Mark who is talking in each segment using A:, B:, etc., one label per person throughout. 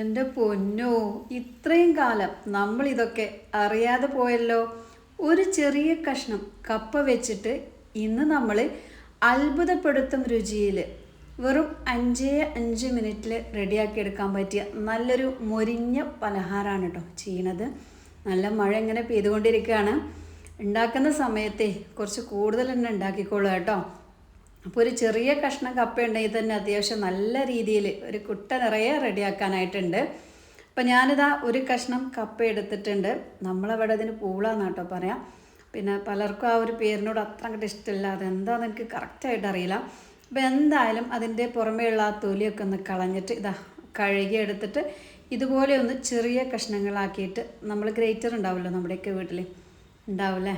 A: എന്റെ പൊന്നോ ഇത്രയും കാലം നമ്മൾ ഇതൊക്കെ അറിയാതെ പോയല്ലോ. ഒരു ചെറിയ കഷ്ണം കപ്പ വെച്ചിട്ട് ഇന്ന് നമ്മൾ അത്ഭുതപ്പെടുത്തും രുചിയിൽ വെറും അഞ്ചേ അഞ്ച് മിനിറ്റിൽ റെഡിയാക്കി എടുക്കാൻ പറ്റിയ നല്ലൊരു മൊരിഞ്ഞ പലഹാരമാണ് കേട്ടോ ചെയ്യണത്. നല്ല മഴ ഇങ്ങനെ പെയ്തുകൊണ്ടിരിക്കുകയാണ്. ഉണ്ടാക്കുന്ന സമയത്തെ കുറച്ച് കൂടുതൽ തന്നെ ഉണ്ടാക്കിക്കോളൂ കേട്ടോ. അപ്പോൾ ഒരു ചെറിയ കഷ്ണം കപ്പ ഉണ്ടെങ്കിൽ തന്നെ അത്യാവശ്യം നല്ല രീതിയിൽ ഒരു കുട്ട നിറയെ റെഡിയാക്കാനായിട്ടുണ്ട് അപ്പം ഞാനിതാ ഒരു കഷ്ണം കപ്പ എടുത്തിട്ടുണ്ട്. നമ്മളവിടെ അതിന് പൂളാന്ന് കേട്ടോ പറയാം. പിന്നെ പലർക്കും ആ ഒരു പേരിനോട് അത്ര അങ്ങോട്ട് ഇഷ്ടമില്ല. അതെന്താണെന്ന് എനിക്ക് കറക്റ്റായിട്ട് അറിയില്ല. അപ്പോൾ എന്തായാലും അതിന്റെ പുറമേയുള്ള ആ തൊലിയൊക്കെ ഒന്ന് കളഞ്ഞിട്ട് ഇതാ കഴുകി എടുത്തിട്ട് ഇതുപോലെ ഒന്ന് ചെറിയ കഷ്ണങ്ങളാക്കിയിട്ട് നമ്മൾ ഗ്രേറ്റർ ഉണ്ടാവുമല്ലോ നമ്മുടെയൊക്കെ വീട്ടിൽ ഉണ്ടാവില്ലേ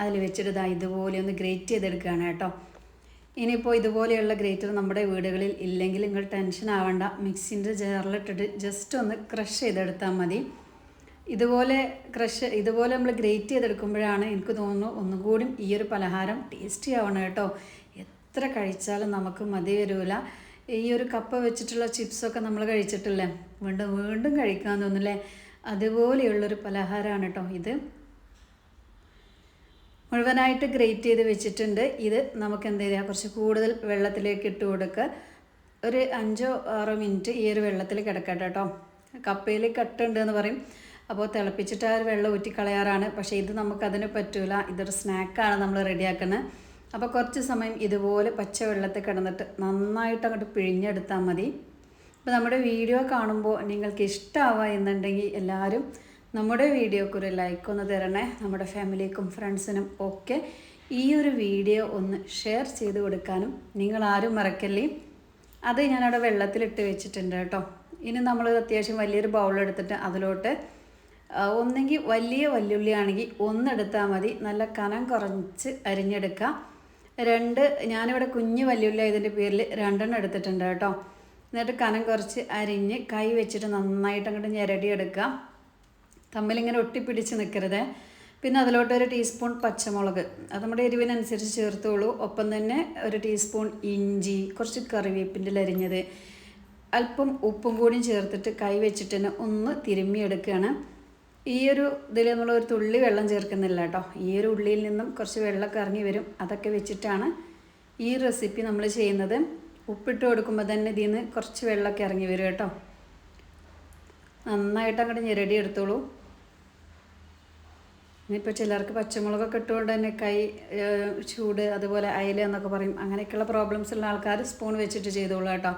A: അതിൽ വെച്ചിട്ട് ഇതാ ഇതുപോലെ ഒന്ന് ഗ്രേറ്റ് ചെയ്തെടുക്കുകയാണ് കേട്ടോ. ഇനിയിപ്പോൾ ഇതുപോലെയുള്ള ഗ്രേറ്റർ നമ്മുടെ വീടുകളിൽ ഇല്ലെങ്കിൽ നിങ്ങൾ ടെൻഷൻ ആവണ്ട. മിക്സിന്റെ ജാറിലിട്ടിട്ട് ജസ്റ്റ് ഒന്ന് ക്രഷ് ചെയ്തെടുത്താൽ മതി. ഇതുപോലെ ക്രഷ് ഇതുപോലെ നമ്മൾ ഗ്രേറ്റ് ചെയ്തെടുക്കുമ്പോഴാണ് എനിക്ക് തോന്നുന്നു ഒന്നുകൂടി ഈ ഒരു പലഹാരം ടേസ്റ്റി ആവണം കേട്ടോ. എത്ര കഴിച്ചാലും നമുക്ക് മതി വരില്ല ഈ ഒരു കപ്പ വെച്ചിട്ടുള്ള ചിപ്സൊക്കെ നമ്മൾ കഴിച്ചിട്ടില്ലേ? വീണ്ടും വീണ്ടും കഴിക്കാൻ തോന്നില്ലേ അതുപോലെയുള്ളൊരു പലഹാരമാണ് കേട്ടോ ഇത്. മുഴുവനായിട്ട് ഗ്രേറ്റ് ചെയ്ത് വെച്ചിട്ടുണ്ട്. ഇത് നമുക്ക് എന്ത് ചെയ്യുക കുറച്ച് കൂടുതൽ വെള്ളത്തിലേക്ക് ഇട്ട് കൊടുക്കുക. ഒരു അഞ്ചോ ആറോ മിനിറ്റ് ഈ ഒരു വെള്ളത്തിൽ കിടക്കട്ടെ കേട്ടോ. കപ്പയിൽ കട്ടുണ്ട് എന്ന് പറയും. അപ്പോൾ തിളപ്പിച്ചിട്ട് ആ ഒരു വെള്ളം ഊറ്റിക്കളയാറാണ്. പക്ഷേ ഇത് നമുക്കതിന് പറ്റൂല. ഇതൊരു സ്നാക്കാണ് നമ്മൾ റെഡിയാക്കുന്നത്. അപ്പോൾ കുറച്ച് സമയം ഇതുപോലെ പച്ച വെള്ളത്തിൽ കിടന്നിട്ട് നന്നായിട്ട് അങ്ങോട്ട് പിഴിഞ്ഞെടുത്താൽ മതി. അപ്പോൾ നമ്മുടെ വീഡിയോ കാണുമ്പോൾ നിങ്ങൾക്ക് ഇഷ്ടമാവുക എന്നുണ്ടെങ്കിൽ എല്ലാവരും നമ്മുടെ വീഡിയോക്ക് ഒരു ലൈക്ക് ഒന്ന് തരണേ. നമ്മുടെ ഫാമിലിക്കും ഫ്രണ്ട്സിനും ഒക്കെ ഈ ഒരു വീഡിയോ ഒന്ന് ഷെയർ ചെയ്ത് കൊടുക്കാനും നിങ്ങൾ ആരും മറക്കല്ലേ? അത് ഞാനവിടെ വെള്ളത്തിലിട്ട് വെച്ചിട്ടുണ്ട് കേട്ടോ. ഇനി നമ്മൾ അത്യാവശ്യം വലിയൊരു ബൗളെടുത്തിട്ട് അതിലോട്ട് ഒന്നെങ്കിൽ വലിയ വല്യുള്ളി ആണെങ്കിൽ ഒന്നെടുത്താൽ മതി. നല്ല കനം കുറച്ച് അരിഞ്ഞെടുക്കുക രണ്ട് ഞാനിവിടെ കുഞ്ഞു വല്യുള്ളി ആയതിന്റെ പേരിൽ രണ്ടെണ്ണം എടുത്തിട്ടുണ്ട് കേട്ടോ. എന്നിട്ട് കനം കുറച്ച് അരിഞ്ഞ് കൈ വെച്ചിട്ട് നന്നായിട്ട് അങ്ങോട്ട് ഞെരടിയെടുക്കുക തമ്മിലിങ്ങനെ ഒട്ടിപ്പിടിച്ച് നിൽക്കരുത് പിന്നെ അതിലോട്ട് ഒരു ടീസ്പൂൺ പച്ചമുളക്. അത് നമ്മുടെ എരിവിനനുസരിച്ച് ചേർത്തോളൂ. ഒപ്പം തന്നെ ഒരു ടീസ്പൂൺ ഇഞ്ചി കുറച്ച് കറിവേപ്പിന്റെ അരിഞ്ഞത് അല്പം ഉപ്പും കൂടിയും ചേർത്തിട്ട് കൈ വെച്ചിട്ട് തന്നെ ഒന്ന് തിരുമ്മിയെടുക്കുകയാണ്. ഈ ഒരു ഇതിൽ നമ്മൾ ഒരു തുള്ളി വെള്ളം ചേർക്കുന്നില്ല കേട്ടോ. ഈ ഒരു ഉള്ളിയിൽ നിന്നും കുറച്ച് വെള്ളമൊക്കെ ഇറങ്ങി വരും. അതൊക്കെ വെച്ചിട്ടാണ് ഈ റെസിപ്പി നമ്മൾ ചെയ്യുന്നത്. ഉപ്പിട്ട് കൊടുക്കുമ്പോൾ തന്നെ ഇതിൽ നിന്ന് കുറച്ച് വെള്ളമൊക്കെ ഇറങ്ങി വരും കേട്ടോ. നന്നായിട്ട് അങ്ങോട്ട് ഞെരടി എടുത്തോളൂ. ഇനിയിപ്പോൾ ചിലർക്ക് പച്ചമുളകൊക്കെ ഇട്ടുകൊണ്ട് തന്നെ കൈ ചൂട് അതുപോലെ അയല എന്നൊക്കെ പറയും. അങ്ങനെയൊക്കെയുള്ള പ്രോബ്ലംസ് ഉള്ള ആൾക്കാർ സ്പൂൺ വെച്ചിട്ട് ചെയ്തോളൂ കേട്ടോ.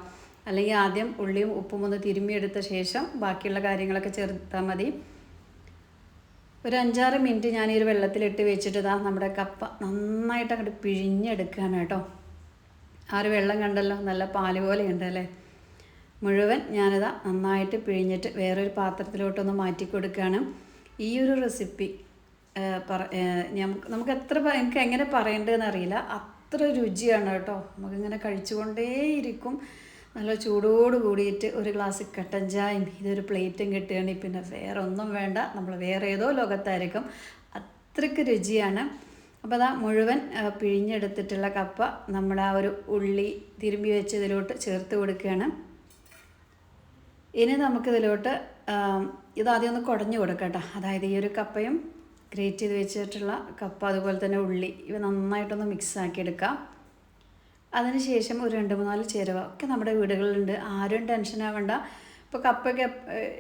A: അല്ലെങ്കിൽ ആദ്യം ഉള്ളിയും ഉപ്പും ഒന്ന് തിരുമ്മിയെടുത്ത ശേഷം ബാക്കിയുള്ള കാര്യങ്ങളൊക്കെ ചേർത്താൽ മതി. ഒരു അഞ്ചാറ് മിനിറ്റ് ഞാൻ ഈ ഒരു വെള്ളത്തിലിട്ട് വെച്ചിട്ട് ഇതാ നമ്മുടെ കപ്പ നന്നായിട്ട് അങ്ങോട്ട് പിഴിഞ്ഞെടുക്കുകയാണ് കേട്ടോ. ആ ഒരു വെള്ളം കണ്ടല്ലോ നല്ല പാൽ പോലെ ഉണ്ട് അല്ലേ? മുഴുവൻ ഞാനിതാ നന്നായിട്ട് പിഴിഞ്ഞിട്ട് വേറൊരു പാത്രത്തിലോട്ടൊന്ന് മാറ്റി കൊടുക്കുകയാണ് ഈ ഒരു റെസിപ്പി പറ നമുക്ക് എത്ര എനിക്ക് എങ്ങനെ പറയേണ്ടതെന്ന് അറിയില്ല. അത്ര രുചിയാണ് കേട്ടോ. നമുക്കിങ്ങനെ കഴിച്ചുകൊണ്ടേയിരിക്കും. നല്ല ചൂടോട് കൂടിയിട്ട് ഒരു ഗ്ലാസ് കട്ടൻ ചായയും ഇതൊരു പ്ലേറ്റും കിട്ടുകയാണെങ്കിൽ പിന്നെ വേറെ ഒന്നും വേണ്ട. നമ്മൾ വേറെ ഏതോ ലോകത്തായിരിക്കും. അത്രയ്ക്ക് രുചിയാണ്. അപ്പോൾ അതാ മുഴുവൻ പിഴിഞ്ഞെടുത്തിട്ടുള്ള കപ്പ നമ്മുടെ ആ ഒരു ഉള്ളി തിരുമ്പി വെച്ചതിലോട്ട് ചേർത്ത് കൊടുക്കുകയാണ്. ഇനി നമുക്കിതിലോട്ട് ഇതാദ്യം ഒന്ന് കുടഞ്ഞു കൊടുക്കട്ടോ. അതായത് ഈ ഒരു കപ്പയും ഗ്രേറ്റ് ചെയ്ത് വെച്ചിട്ടുള്ള കപ്പ അതുപോലെ തന്നെ ഉള്ളി ഇവ നന്നായിട്ടൊന്ന് മിക്സ് ആക്കി എടുക്കാം അതിനുശേഷം ഒരു രണ്ട് മൂന്നാൽ ചേരുവ ഒക്കെ നമ്മുടെ വീടുകളിലുണ്ട്. ആരും ടെൻഷൻ ആവണ്ട. ഇപ്പോൾ കപ്പയ്ക്ക്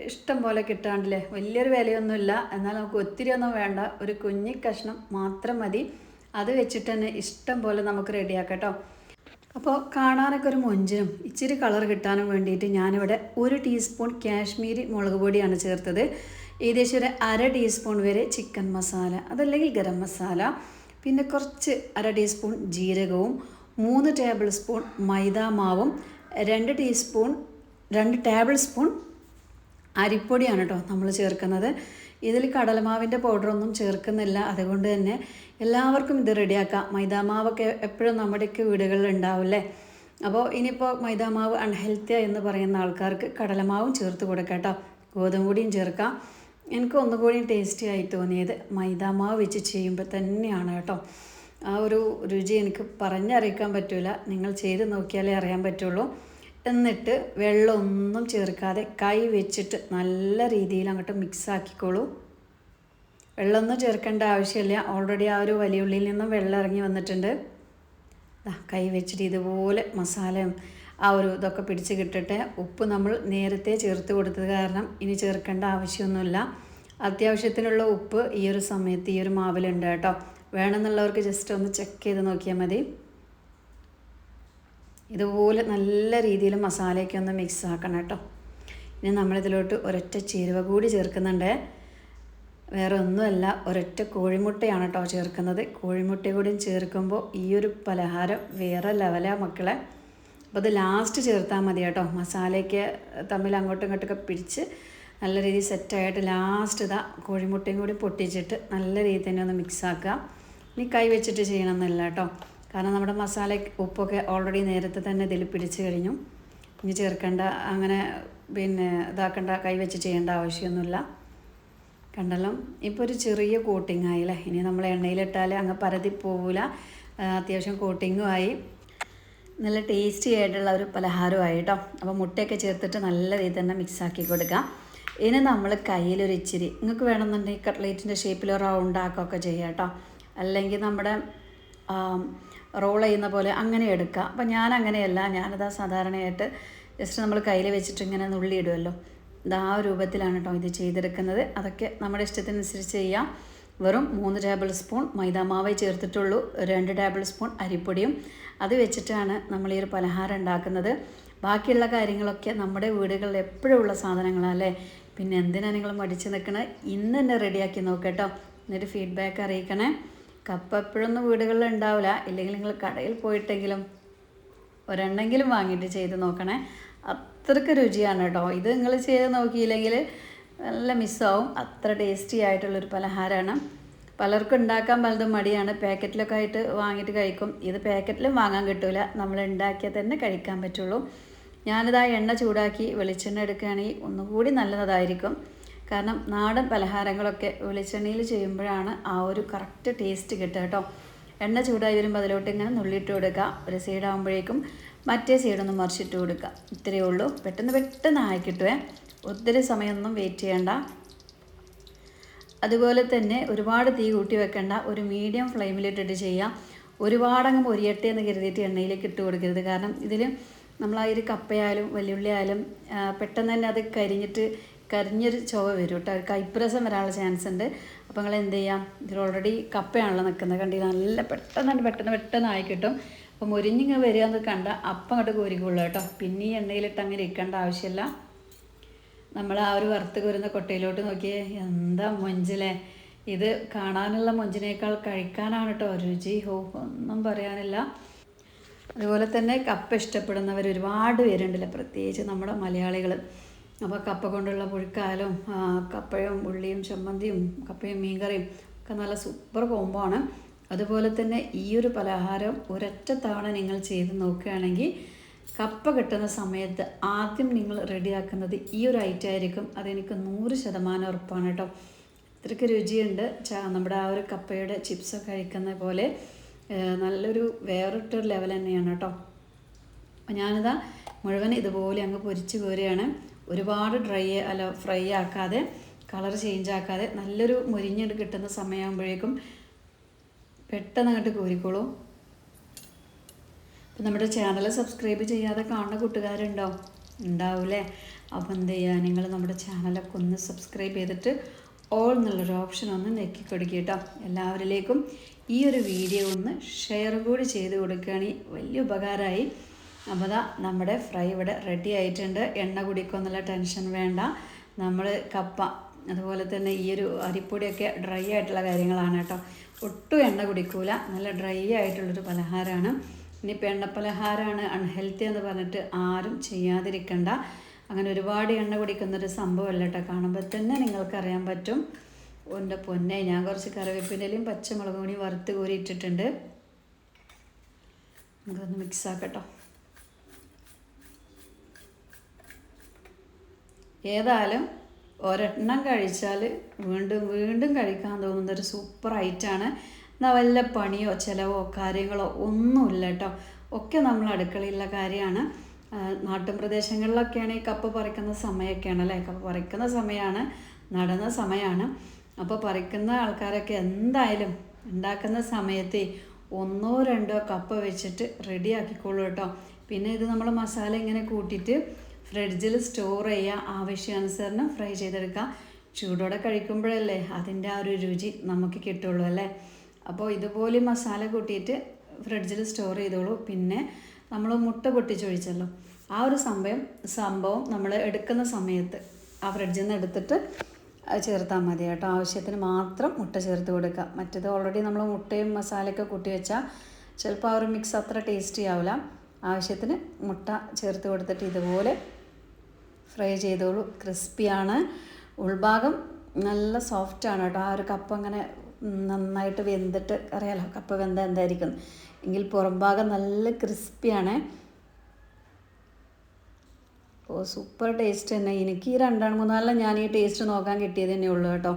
A: ഇഷ്ടം പോലെ കിട്ടാണ്ടില്ലേ? വലിയൊരു വിലയൊന്നുമില്ല. എന്നാൽ നമുക്ക് ഒത്തിരി ഒന്നും വേണ്ട. ഒരു കുഞ്ഞി കഷ്ണം മാത്രം മതി. അത് വെച്ചിട്ട് തന്നെ ഇഷ്ടം പോലെ നമുക്ക് റെഡിയാക്കാം കേട്ടോ. അപ്പോൾ കാണാനൊക്കെ ഒരു മൊഞ്ചിനും ഇച്ചിരി കളർ കിട്ടാനും വേണ്ടിയിട്ട് ഞാനിവിടെ ഒരു ടീസ്പൂൺ കാശ്മീരി മുളക് പൊടിയാണ് ചേർത്തത്. ഏകദേശം ഒരു അര ടീസ്പൂൺ വരെ ചിക്കൻ മസാല അതല്ലെങ്കിൽ ഗരം മസാല പിന്നെ കുറച്ച് അര ടീസ്പൂൺ ജീരകവും മൂന്ന് ടേബിൾ സ്പൂൺ മൈദ മാവും രണ്ട് ടീസ്പൂൺ രണ്ട് ടേബിൾ സ്പൂൺ അരിപ്പൊടിയാണ് കേട്ടോ നമ്മൾ ചേർക്കുന്നത്. ഇതിൽ കടലമാവിന്റെ പൗഡറൊന്നും ചേർക്കുന്നില്ല. അതുകൊണ്ട് തന്നെ എല്ലാവർക്കും ഇത് റെഡിയാക്കാം മൈദാമാവൊക്കെ എപ്പോഴും നമ്മുടെയൊക്കെ വീടുകളിൽ ഉണ്ടാവില്ലേ അപ്പോൾ ഇനിയിപ്പോൾ മൈദാമാവ് അൺഹെൽത്തിയ എന്ന് പറയുന്ന ആൾക്കാർക്ക് കടലമാവും ചേർത്ത് കൊടുക്കാം കേട്ടോ ചേർക്കാം. എനിക്ക് ഒന്നുകൂടി ടേസ്റ്റി ആയി തോന്നിയത് മൈദാമാവ് വെച്ച് ചെയ്യുമ്പോൾ തന്നെയാണ് കേട്ടോ. ആ ഒരു രുചി എനിക്ക് പറഞ്ഞറിയിക്കാൻ പറ്റില്ല നിങ്ങൾ ചെയ്ത് നോക്കിയാലേ അറിയാൻ പറ്റുള്ളൂ. എന്നിട്ട് വെള്ളമൊന്നും ചേർക്കാതെ കൈ വെച്ചിട്ട് നല്ല രീതിയിൽ അങ്ങോട്ട് മിക്സ് ആക്കിക്കോളൂ. വെള്ളമൊന്നും ചേർക്കേണ്ട ആവശ്യമില്ല. ഓൾറെഡി ആ ഒരു വലിയ ഉള്ളിയിൽ നിന്നും വെള്ളം ഇറങ്ങി വന്നിട്ടുണ്ട്. കൈ വെച്ചിട്ട് ഇതുപോലെ മസാലയും ആ ഒരു ഇതൊക്കെ പിടിച്ച് കിട്ടട്ടെ ഉപ്പ് നമ്മൾ നേരത്തെ ചേർത്ത് കൊടുത്തത് കാരണം ഇനി ചേർക്കേണ്ട ആവശ്യമൊന്നുമില്ല. അത്യാവശ്യത്തിനുള്ള ഉപ്പ് ഈ ഒരു സമയത്ത് ഈ ഒരു മാവിലുണ്ട് കേട്ടോ. വേണമെന്നുള്ളവർക്ക് ജസ്റ്റ് ഒന്ന് ചെക്ക് ചെയ്ത് നോക്കിയാൽ മതി. ഇതുപോലെ നല്ല രീതിയിൽ മസാലയൊക്കെ ഒന്ന് മിക്സ് ആക്കണം കേട്ടോ. ഇനി നമ്മളിതിലോട്ട് ഒരൊറ്റ ചേരുവ കൂടി ചേർക്കുന്നുണ്ട്. വേറെ ഒന്നുമല്ല ഒരൊറ്റ കോഴിമുട്ടയാണ് കേട്ടോ ചേർക്കുന്നത്. കോഴിമുട്ട കൂടിയും ചേർക്കുമ്പോൾ ഈ ഒരു പലഹാരം വേറെ ലെവലാണ് മക്കളെ. അപ്പോൾ അത് ലാസ്റ്റ് ചേർത്താൽ മതി കേട്ടോ. മസാലയ്ക്ക് തമ്മിൽ അങ്ങോട്ടും ഇങ്ങോട്ടൊക്കെ പിടിച്ച് നല്ല രീതിയിൽ സെറ്റായിട്ട് ലാസ്റ്റ് ഇതാ കോഴിമുട്ടയും കൂടി പൊട്ടിച്ചിട്ട് നല്ല രീതിയിൽ തന്നെ ഒന്ന് മിക്സ് ആക്കുക. ഇനി കൈ വെച്ചിട്ട് ചെയ്യണമെന്നില്ല കേട്ടോ. കാരണം നമ്മുടെ മസാല ഉപ്പൊക്കെ ഓൾറെഡി നേരത്തെ തന്നെ ഇതിൽ പിടിച്ച് കഴിഞ്ഞു. ഇനി ചേർക്കേണ്ട അങ്ങനെ പിന്നെ ഇതാക്കേണ്ട കൈ വെച്ച് ചെയ്യേണ്ട ആവശ്യമൊന്നുമില്ല. കണ്ടല്ലോ? ഇപ്പോൾ ഒരു ചെറിയ കോട്ടിങ് ആയില്ലേ ഇനി നമ്മൾ എണ്ണയിലിട്ടാൽ അങ്ങ് പരതി പോവില്ല അത്യാവശ്യം കോട്ടിങ്ങും ആയി. നല്ല ടേസ്റ്റി ആയിട്ടുള്ള ഒരു പലഹാരമായി കേട്ടോ അപ്പോൾ മുട്ടയൊക്കെ ചേർത്തിട്ട് നല്ല രീതിയിൽ തന്നെ മിക്സ് ആക്കി കൊടുക്കാം. ഇനി നമ്മൾ കയ്യിലൊരു ഇച്ചിരി നിങ്ങൾക്ക് വേണമെന്നുണ്ടെങ്കിൽ കട്ട്ലേറ്റിന്റെ ഷേപ്പിൽ റൗണ്ട് ആക്കുകയൊക്കെ ചെയ്യാം കേട്ടോ. അല്ലെങ്കിൽ നമ്മുടെ റോൾ ചെയ്യുന്ന പോലെ അങ്ങനെ എടുക്കുക അപ്പം ഞാൻ അങ്ങനെയല്ല ഞാനതാ സാധാരണയായിട്ട് ജസ്റ്റ് നമ്മൾ കയ്യിൽ വെച്ചിട്ട് ഇങ്ങനെ നുള്ളിയിടുമല്ലോ ഇത് ആ രൂപത്തിലാണ് കേട്ടോ ഇത് ചെയ്തെടുക്കുന്നത്. അതൊക്കെ നമ്മുടെ ഇഷ്ടത്തിനനുസരിച്ച് ചെയ്യാം. വെറും മൂന്ന് ടേബിൾ സ്പൂൺ മൈദാമാവേ ചേർത്തിട്ടുള്ളൂ രണ്ട് ടേബിൾ സ്പൂൺ അരിപ്പൊടിയും. അത് വെച്ചിട്ടാണ് നമ്മൾ ഈ ഒരു പലഹാരം ഉണ്ടാക്കുന്നത്. ബാക്കിയുള്ള കാര്യങ്ങളൊക്കെ നമ്മുടെ വീടുകളിൽ എപ്പോഴും ഉള്ള സാധനങ്ങളല്ലേ പിന്നെ എന്തിനാണ് നിങ്ങൾ മടിച്ച് നിൽക്കണേ? ഇന്ന് തന്നെ റെഡിയാക്കി നോക്കട്ടോ. എന്നിട്ട് ഫീഡ്ബാക്ക് അറിയിക്കണേ. കപ്പ എപ്പോഴൊന്നും വീടുകളിൽ ഉണ്ടാവില്ല. ഇല്ലെങ്കിൽ നിങ്ങൾ കടയിൽ പോയിട്ടെങ്കിലും ഒരെണ്ണെങ്കിലും വാങ്ങിയിട്ട് ചെയ്ത് നോക്കണേ. അത്രയ്ക്ക് രുചിയാണ് കേട്ടോ. ഇത് നിങ്ങൾ ചെയ്ത് നോക്കിയില്ലെങ്കിൽ നല്ല മിസ്സാവും. അത്ര ടേസ്റ്റി ആയിട്ടുള്ളൊരു പലഹാരമാണ് പലർക്കും ഉണ്ടാക്കാൻ പലതും മടിയാണ്. പാക്കറ്റിലൊക്കെ ആയിട്ട് വാങ്ങിയിട്ട് കഴിക്കും. ഇത് പാക്കറ്റിലും വാങ്ങാൻ കിട്ടില്ല നമ്മൾ ഉണ്ടാക്കിയാൽ തന്നെ കഴിക്കാൻ പറ്റുള്ളൂ. ഞാനിതാ എണ്ണ ചൂടാക്കി വെളിച്ചെണ്ണ എടുക്കുകയാണെങ്കിൽ ഒന്നുകൂടി നല്ലതായിരിക്കും. കാരണം നാടൻ പലഹാരങ്ങളൊക്കെ വെളിച്ചെണ്ണയിൽ ചെയ്യുമ്പോഴാണ് ആ ഒരു കറക്റ്റ് ടേസ്റ്റ് കിട്ടുക കേട്ടോ. എണ്ണ ചൂടായി വരുമ്പോൾ അതിലോട്ട് ഇങ്ങനെ നുള്ളിയിട്ട് കൊടുക്കുക. ഒരു സൈഡാകുമ്പോഴേക്കും മറ്റേ സൈഡൊന്ന് മറിച്ചിട്ട് കൊടുക്കുക. ഇത്രയേ ഉള്ളൂ. പെട്ടെന്ന് പെട്ടെന്ന് ആയി കിട്ടുവേ. ഒത്തിരി സമയമൊന്നും വെയിറ്റ് ചെയ്യണ്ട. അതുപോലെ തന്നെ ഒരുപാട് തീ കൂട്ടി വെക്കേണ്ട. ഒരു മീഡിയം ഫ്ലെയിമിലിട്ടിട്ട് ചെയ്യാം. ഒരുപാടങ്ങ് പൊരിയട്ടെ എന്ന് കരുതിയിട്ട് എണ്ണയിലേക്ക് ഇട്ട് കൊടുക്കരുത്. കാരണം ഇതിൽ നമ്മൾ ആ ഒരു കപ്പയായാലും വെല്ലുള്ളി ആയാലും പെട്ടെന്ന് തന്നെ അത് കരിഞ്ഞിട്ട് കരിഞ്ഞൊരു ചുവ വരും കേട്ടോ. കൈപ്രസം വരാനുള്ള ചാൻസ് ഉണ്ട്. അപ്പോൾ നിങ്ങൾ എന്ത് ചെയ്യാം? ഇതിൽ ഓൾറെഡി കപ്പയാണല്ലോ നിൽക്കുന്നത് കണ്ടി നല്ല പെട്ടെന്ന് പെട്ടെന്ന് പെട്ടെന്ന് ആയി കിട്ടും. അപ്പം മുരിഞ്ഞിങ്ങ് വരിക എന്ന് കണ്ട അപ്പം അങ്ങോട്ട് കോരിക്കുള്ളൂ കേട്ടോ. പിന്നെ ഈ എണ്ണയിലിട്ട് അങ്ങനെ ഇരിക്കേണ്ട ആവശ്യമില്ല. നമ്മൾ ആ ഒരു വറുത്ത് കോരുന്ന കൊട്ടയിലോട്ട് നോക്കിയേ എന്താ മൊഞ്ചിലെ? ഇത് കാണാനുള്ള മൊഞ്ചിനേക്കാൾ കഴിക്കാനാണ് കേട്ടോ രുചി. ഹോ ഒന്നും പറയാനില്ല. അതുപോലെ തന്നെ കപ്പ ഇഷ്ടപ്പെടുന്നവർ ഒരുപാട് പേരുണ്ടല്ലോ പ്രത്യേകിച്ച് നമ്മുടെ മലയാളികൾ അപ്പോൾ കപ്പ കൊണ്ടുള്ള പുഴുക്കാലും കപ്പയും ഉള്ളിയും ചമ്മന്തിയും കപ്പയും മീൻകറിയും ഒക്കെ നല്ല സൂപ്പർ കോംബോ ആണ്. അതുപോലെ തന്നെ ഈ ഒരു പലഹാരം ഒരൊറ്റ തവണ നിങ്ങൾ ചെയ്ത് നോക്കുകയാണെങ്കിൽ കപ്പ കിട്ടുന്ന സമയത്ത് ആദ്യം നിങ്ങൾ റെഡിയാക്കുന്നത് ഈ ഒരു ഐറ്റം ആയിരിക്കും. അതെനിക്ക് നൂറ് ശതമാനം ഉറപ്പാണ് കേട്ടോ. ഇത്രയ്ക്ക് രുചിയുണ്ട്. നമ്മുടെ ആ ഒരു കപ്പയുടെ ചിപ്സ് കഴിക്കുന്ന പോലെ നല്ലൊരു വേറിട്ടൊരു ലെവൽ തന്നെയാണ് കേട്ടോ. അപ്പം ഞാനിതാ മുഴുവൻ ഇതുപോലെ അങ്ങ് പൊരിച്ച് കോരുകയാണ്. ഒരുപാട് ഡ്രൈ അല്ല ഫ്രൈ ആക്കാതെ കളർ ചേഞ്ച് ആക്കാതെ നല്ലൊരു മുരിഞ്ഞിട്ട് കിട്ടുന്ന സമയമാകുമ്പോഴേക്കും പെട്ടെന്ന് അങ്ങോട്ട് കോരിക്കോളൂ. നമ്മുടെ ചാനൽ സബ്സ്ക്രൈബ് ചെയ്യാതെ കാണുന്ന കൂട്ടുകാരുണ്ടോ? ഉണ്ടാവൂലേ? അപ്പം എന്ത് ചെയ്യുക നിങ്ങൾ നമ്മുടെ ചാനലൊക്കെ ഒന്ന് സബ്സ്ക്രൈബ് ചെയ്തിട്ട് ഓൾ എന്നുള്ളൊരു ഓപ്ഷൻ ഒന്ന് നെക്കി കൊടുക്കുക കേട്ടോ. എല്ലാവരിലേക്കും ഈ ഒരു വീഡിയോ ഒന്ന് ഷെയർ കൂടി ചെയ്ത് കൊടുക്കുകയാണെങ്കിൽ വലിയ ഉപകാരമായി. അപ്പോൾ അതാ നമ്മുടെ ഫ്രൈ ഇവിടെ റെഡി ആയിട്ടുണ്ട്. എണ്ണ കുടിക്കൊന്നുള്ള ടെൻഷൻ വേണ്ട. നമ്മൾ കപ്പ അതുപോലെ തന്നെ ഈ ഒരു അരിപ്പൊടിയൊക്കെ ഡ്രൈ ആയിട്ടുള്ള കാര്യങ്ങളാണ് കേട്ടോ. ഒട്ടും എണ്ണ കുടിക്കൂല. നല്ല ഡ്രൈ ആയിട്ടുള്ളൊരു പലഹാരമാണ്. ഇനിയിപ്പോൾ എണ്ണ പലഹാരമാണ് അൺഹെൽത്തി എന്ന് പറഞ്ഞിട്ട് ആരും ചെയ്യാതിരിക്കണ്ട. അങ്ങനെ ഒരുപാട് എണ്ണ കുടിക്കുന്നൊരു സംഭവമല്ല കേട്ടോ. കാണുമ്പോൾ തന്നെ നിങ്ങൾക്കറിയാൻ പറ്റും. എന്റെ പൊന്നെ ഞാൻ കുറച്ച് കറിവേപ്പിന്റെലും പച്ചമുളക് കൂടി വറുത്ത് കോരി ഇട്ടിട്ടുണ്ട്. നമുക്കൊന്ന് മിക്സ് ആക്കട്ടോ. ഏതായാലും ഒരെണ്ണം കഴിച്ചാൽ വീണ്ടും വീണ്ടും കഴിക്കാൻ തോന്നുന്ന ഒരു സൂപ്പർ ഐറ്റാണ് എന്നാൽ വല്ല പണിയോ ചിലവോ കാര്യങ്ങളോ ഒന്നുമില്ല കേട്ടോ ഒക്കെ നമ്മൾ അടുക്കളയിലുള്ള കാര്യമാണ്. ആ, നാട്ടിൻ പ്രദേശങ്ങളിലൊക്കെയാണ് ഈ കപ്പ് പറിക്കുന്ന സമയമൊക്കെയാണ് അല്ലേ? കപ്പ് പറിക്കുന്ന സമയമാണ് നടന്ന സമയമാണ്. അപ്പോൾ പറിക്കുന്ന ആൾക്കാരൊക്കെ എന്തായാലും ഉണ്ടാക്കുന്ന സമയത്ത് ഒന്നോ രണ്ടോ കപ്പ് വെച്ചിട്ട് റെഡി ആക്കിക്കോളൂ കേട്ടോ. പിന്നെ ഇത് നമ്മൾ മസാല ഇങ്ങനെ കൂട്ടിയിട്ട് ഫ്രിഡ്ജിൽ സ്റ്റോർ ചെയ്യുക ആവശ്യാനുസരണം ഫ്രൈ ചെയ്തെടുക്കുക. ചൂടോടെ കഴിക്കുമ്പോഴല്ലേ അതിന്റെ ആ ഒരു രുചി നമുക്ക് കിട്ടുള്ളൂ അല്ലേ? അപ്പോൾ ഇതുപോലെ മസാല കൂട്ടിയിട്ട് ഫ്രിഡ്ജിൽ സ്റ്റോർ ചെയ്തോളൂ. പിന്നെ നമ്മൾ മുട്ട പൊട്ടിച്ചൊഴിച്ചല്ലോ. ആ ഒരു സംഭവം സംഭവം നമ്മൾ എടുക്കുന്ന സമയത്ത് ആ ഫ്രിഡ്ജിൽ നിന്ന് എടുത്തിട്ട് ചേർത്താൽ മതി കേട്ടോ. ആവശ്യത്തിന് മാത്രം മുട്ട ചേർത്ത് കൊടുക്കുക. മറ്റേത് ഓൾറെഡി നമ്മൾ മുട്ടയും മസാലയൊക്കെ കൂട്ടി വെച്ചാൽ ചിലപ്പോൾ ആ ഒരു മിക്സ് അത്ര ടേസ്റ്റി ആവില്ല. ആവശ്യത്തിന് മുട്ട ചേർത്ത് കൊടുത്തിട്ട് ഇതുപോലെ ഫ്രൈ ചെയ്തോളൂ. ക്രിസ്പിയാണ് ഉൾഭാഗം നല്ല സോഫ്റ്റാണ് കേട്ടോ. ആ ഒരു കപ്പ് അങ്ങനെ നന്നായിട്ട് വെന്തിട്ട് അറിയാലോ കപ്പ വെന്ത എന്തായിരിക്കും. എങ്കിൽ പുറംഭാഗം നല്ല ക്രിസ്പിയാണ്. ഓ സൂപ്പർ ടേസ്റ്റ് തന്നെ. എനിക്ക് ഈ രണ്ടാണ് മൂന്നാലെല്ലാം ഞാൻ ഈ ടേസ്റ്റ് നോക്കാൻ കിട്ടിയത് തന്നെ ഉള്ളൂ കേട്ടോ.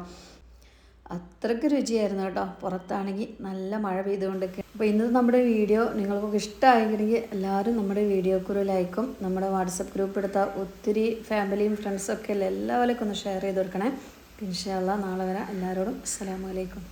A: അത്രയ്ക്ക് രുചിയായിരുന്നു കേട്ടോ. പുറത്താണെങ്കിൽ നല്ല മഴ പെയ്തുകൊണ്ടൊക്കെ. അപ്പോൾ ഇന്നത്തെ നമ്മുടെ വീഡിയോ നിങ്ങൾക്കൊക്കെ ഇഷ്ടമായെങ്കിൽ എല്ലാവരും നമ്മുടെ വീഡിയോക്ക് ഒരു ലൈക്കും നമ്മുടെ വാട്സപ്പ് ഗ്രൂപ്പ് എടുത്ത ഒത്തിരി ഫാമിലിയും ഫ്രണ്ട്സൊക്കെ അല്ലേ എല്ലാവരെയൊക്കെ ഒന്ന് ഷെയർ ചെയ്ത് കൊടുക്കണേ. ഇൻഷാല്ല നാളെ വരാം. എല്ലാവരോടും അസ്സാം അലൈക്കും.